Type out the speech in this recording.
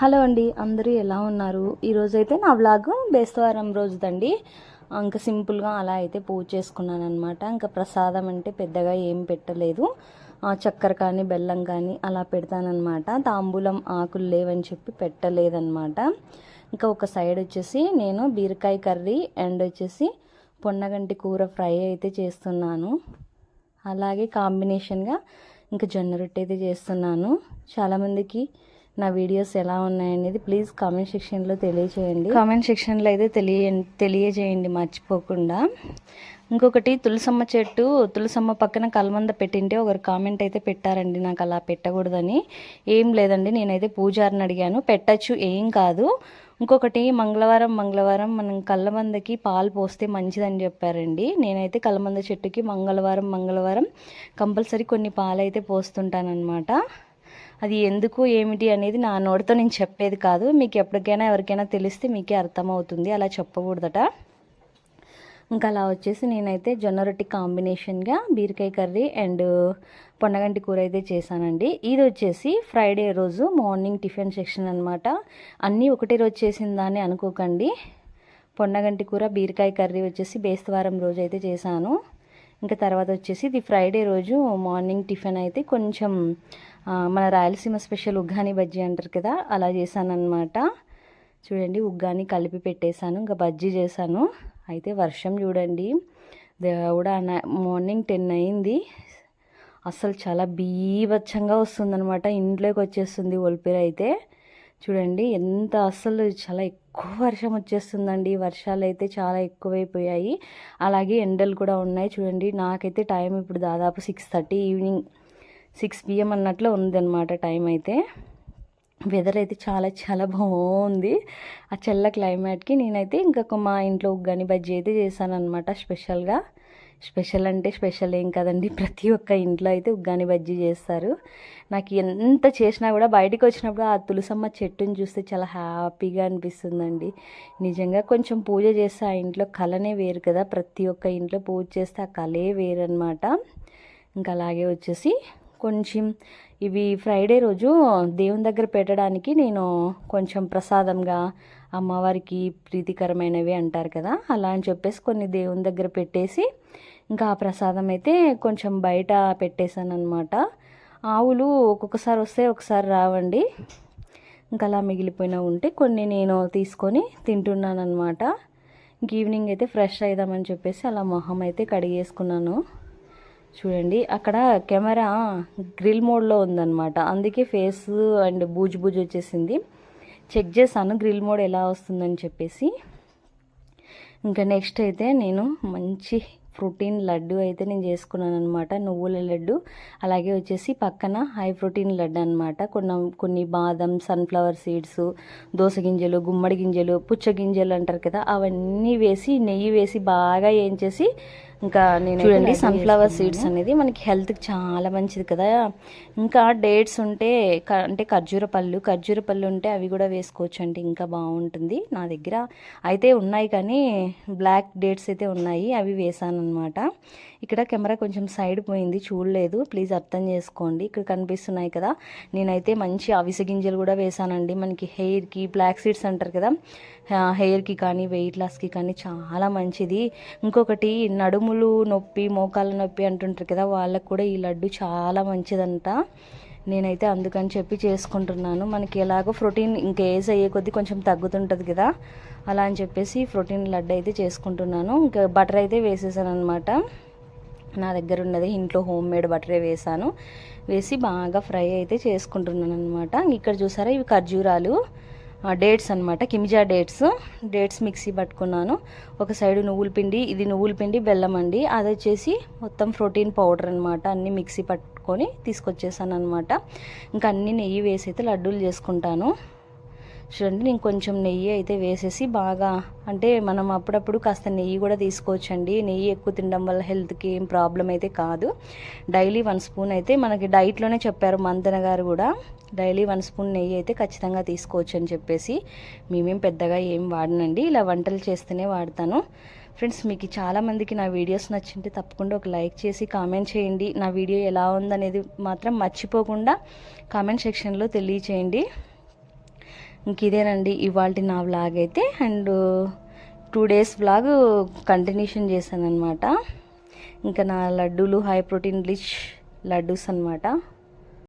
Hello అండి అందరూ ఎలా ఉన్నారు? ఈరోజైతే నా వ్లాగ్ బేస్తవారం రోజుదండి. ఇంకా సింపుల్గా అలా అయితే పూజ చేసుకున్నాను అనమాట ఇంకా ప్రసాదం అంటే పెద్దగా ఏం పెట్టలేదు. చక్కెర కానీ బెల్లం కానీ అలా పెడతానమాట తాంబూలం ఆకులు లేవని చెప్పి పెట్టలేదన్నమాట. ఇంకా ఒక సైడ్ వచ్చేసి నేను బీరకాయ కర్రీ అండ్ వచ్చేసి పొన్నగంటి కూర ఫ్రై అయితే చేస్తున్నాను. అలాగే కాంబినేషన్గా ఇంకా జొన్న రొట్టె అయితే చేస్తున్నాను. చాలామందికి నా వీడియోస్ ఎలా ఉన్నాయనేది ప్లీజ్ కామెంట్ సెక్షన్లో తెలియజేయండి కామెంట్ సెక్షన్లో అయితే తెలియ తెలియజేయండి మర్చిపోకుండా. ఇంకొకటి తులసమ్మ చెట్టు తులసమ్మ పక్కన కలమంద పెట్టింటే ఒకరు కామెంట్ అయితే పెట్టారండి నాకు అలా పెట్టకూడదని. ఏం లేదండి నేనైతే పూజారిని అడిగాను పెట్టచ్చు ఏం కాదు. ఇంకొకటి మంగళవారం మంగళవారం మనం కళ్ళమందకి పాలు పోస్తే మంచిదని చెప్పారండి. నేనైతే కళ్ళమంద చెట్టుకి మంగళవారం మంగళవారం కంపల్సరీ కొన్ని పాలు అయితే పోస్తుంటానన్నమాట. అది ఎందుకు ఏమిటి అనేది నా నోటితో నేను చెప్పేది కాదు. మీకు ఎప్పటికైనా ఎవరికైనా తెలిస్తే మీకే అర్థమవుతుంది. అలా చెప్పకూడదట. ఇంకా అలా వచ్చేసి నేనైతే జొన్న రొట్టి కాంబినేషన్గా బీరకాయ కర్రీ అండ్ పొన్నగంటి కూర అయితే చేశానండి. ఇది వచ్చేసి ఫ్రైడే రోజు మార్నింగ్ టిఫిన్ సెక్షన్ అనమాట అన్నీ ఒకటే రోజు చేసిందని అనుకోకండి. పొన్నగంటి కూర బీరకాయ కర్రీ వచ్చేసి బేస్తవారం రోజు అయితే చేశాను. ఇంకా తర్వాత వచ్చేసి ఇది ఫ్రైడే రోజు మార్నింగ్ టిఫిన్ అయితే కొంచెం మన రాయలసీమ స్పెషల్ ఉగ్గాని బజ్జీ అంటారు కదా అలా చేశానమాట చూడండి ఉగ్గాని కలిపి పెట్టేశాను ఇంకా బజ్జీ చేశాను. అయితే వర్షం చూడండి దేవుడా మార్నింగ్ టెన్ అయింది. అసలు చాలా బీభత్సంగా వస్తుందనమాట ఇంట్లోకి వచ్చేస్తుంది ఒలిపిరి అయితే. చూడండి ఎంత అసలు చాలా ఎక్కువ వర్షం వచ్చేస్తుందండి. వర్షాలు అయితే చాలా ఎక్కువైపోయాయి. అలాగే ఎండలు కూడా ఉన్నాయి. చూడండి నాకైతే టైం ఇప్పుడు దాదాపు six thirty evening six PM అన్నట్లు ఉందన్నమాట టైం అయితే. వెదర్ అయితే చాలా చాలా బాగుంది. ఆ చల్ల క్లైమేట్కి నేనైతే ఇంకొక మా ఇంట్లో ఉగ్గాని బజ్జీ అయితే చేశాను అనమాట స్పెషల్గా. స్పెషల్ అంటే స్పెషల్ ఏం కదండి ప్రతి ఒక్క ఇంట్లో అయితే ఉగ్గాని బజ్జీ చేస్తారు. నాకు ఎంత చేసినా కూడా బయటికి వచ్చినప్పుడు ఆ తులసమ్మ చెట్టుని చూస్తే చాలా హ్యాపీగా అనిపిస్తుందండి. నిజంగా కొంచెం పూజ చేస్తే ఆ ఇంట్లో కళనే వేరు కదా ప్రతి ఒక్క ఇంట్లో పూజ చేస్తే ఆ కళే వేరు అనమాట ఇంకా అలాగే వచ్చేసి కొంచెం ఇవి ఫ్రైడే రోజు దేవుని దగ్గర పెట్టడానికి నేను కొంచెం ప్రసాదంగా అమ్మవారికి ప్రీతికరమైనవి అంటారు కదా అలా అని చెప్పేసి కొన్ని దేవుని దగ్గర పెట్టేసి ఇంకా ఆ ప్రసాదం అయితే కొంచెం బయట పెట్టేశాను అనమాట ఆవులు ఒక్కొక్కసారి వస్తే ఒకసారి రావండి. ఇంకా అలా మిగిలిపోయినా ఉంటే కొన్ని నేను తీసుకొని తింటున్నాను అనమాట ఇంక ఈవినింగ్ అయితే ఫ్రెష్ అవుదామని చెప్పేసి అలా మొహం అయితే కడిగేసుకున్నాను. చూడండి అక్కడ కెమెరా గ్రిల్ మోడ్లో ఉందన్నమాట. అందుకే ఫేస్ అండ్ బూజు బూజు వచ్చేసింది. చెక్ చేశాను గ్రిల్ మోడ్ ఎలా వస్తుందని చెప్పేసి. ఇంకా నెక్స్ట్ అయితే నేను మంచి ప్రోటీన్ లడ్డు అయితే నేను చేసుకున్నాను అనమాట నువ్వుల లడ్డు అలాగే వచ్చేసి పక్కన హై ప్రోటీన్ లడ్డు అనమాట కొన్ని కొన్ని బాదం సన్ఫ్లవర్ సీడ్స్ దోస గింజలు గుమ్మడి గింజలు పుచ్చ గింజలు అంటారు కదా అవన్నీ వేసి నెయ్యి వేసి బాగా ఏంచేసి ఇంకా నేను చూడండి సన్ఫ్లవర్ సీడ్స్ అనేది మనకి హెల్త్కి చాలా మంచిది కదా. ఇంకా డేట్స్ ఉంటే అంటే ఖర్జూర పళ్ళు ఖర్జూర పళ్ళు ఉంటే అవి కూడా వేసుకోవచ్చు అంటే ఇంకా బాగుంటుంది నా దగ్గర. అయితే ఉన్నాయి కానీ బ్లాక్ డేట్స్ అయితే ఉన్నాయి అవి వేసాను అనమాట ఇక్కడ కెమెరా కొంచెం సైడ్ పోయింది చూడలేదు. ప్లీజ్ అర్థం చేసుకోండి. ఇక్కడ కనిపిస్తున్నాయి కదా. నేనైతే మంచి అవిసె గింజలు కూడా వేసానండి. మనకి హెయిర్కి బ్లాక్ సీడ్స్ అంటారు కదా. హెయిర్కి కానీ వెయిట్ లాస్కి కానీ చాలా మంచిది. ఇంకొకటి నడుములు నొప్పి మోకాళ్ళ నొప్పి అంటుంటారు కదా వాళ్ళకు కూడా ఈ లడ్డు చాలా మంచిదంట. నేనైతే అందుకని చెప్పి చేసుకుంటున్నాను. మనకి ఎలాగో ప్రోటీన్ ఇంకా ఏజ్ అయ్యే కొద్దీ కొంచెం తగ్గుతుంటుంది కదా అలా అని చెప్పేసి ప్రోటీన్ లడ్డు అయితే చేసుకుంటున్నాను. ఇంకా బటర్ అయితే వేసేసాను అనమాట నా దగ్గర ఉన్నది ఇంట్లో హోమ్ మేడ్ బటరే వేసాను. వేసి బాగా ఫ్రై అయితే చేసుకుంటున్నాను అనమాట ఇక్కడ చూసారా ఇవి ఖర్జూరాలు. డేట్స్ అనమాట కిమిజా డేట్స్ డేట్స్ మిక్సీ పట్టుకున్నాను. ఒక సైడు నువ్వుల పిండి ఇది నువ్వుల పిండి బెల్లం అండి. అది వచ్చేసి మొత్తం ప్రోటీన్ పౌడర్ అనమాట అన్నీ మిక్సీ పట్టుకొని తీసుకొచ్చేసాను అనమాట ఇంకా అన్ని నెయ్యి వేసి అయితే లడ్డూలు చేసుకుంటాను. చూడండి నేను కొంచెం నెయ్యి అయితే వేసేసి బాగా అంటే మనం అప్పుడప్పుడు కాస్త నెయ్యి కూడా తీసుకోవచ్చండి. నెయ్యి ఎక్కువ తినడం వల్ల హెల్త్కి ఏం ప్రాబ్లం అయితే కాదు. డైలీ వన్ స్పూన్ అయితే మనకి డైట్లోనే చెప్పారు మంతన గారు కూడా డైలీ వన్ స్పూన్ నెయ్యి అయితే ఖచ్చితంగా తీసుకోవచ్చు అని చెప్పేసి మేమేం పెద్దగా ఏం వాడనండి. ఇలా వంటలు చేస్తేనే వాడతాను. ఫ్రెండ్స్ మీకు చాలామందికి నా వీడియోస్ నచ్చింటే తప్పకుండా ఒక లైక్ చేసి కామెంట్ చేయండి. నా వీడియో ఎలా ఉందనేది మాత్రం మర్చిపోకుండా కామెంట్ సెక్షన్లో తెలియచేయండి. ఇంక ఇదేనండి ఇవాళ నా వ్లాగ్ అయితే. And two days vlog continuation చేశాను అనమాట ఇంకా నా లడ్డూలు హై ప్రోటీన్ రిచ్ లడ్డూస్ అనమాట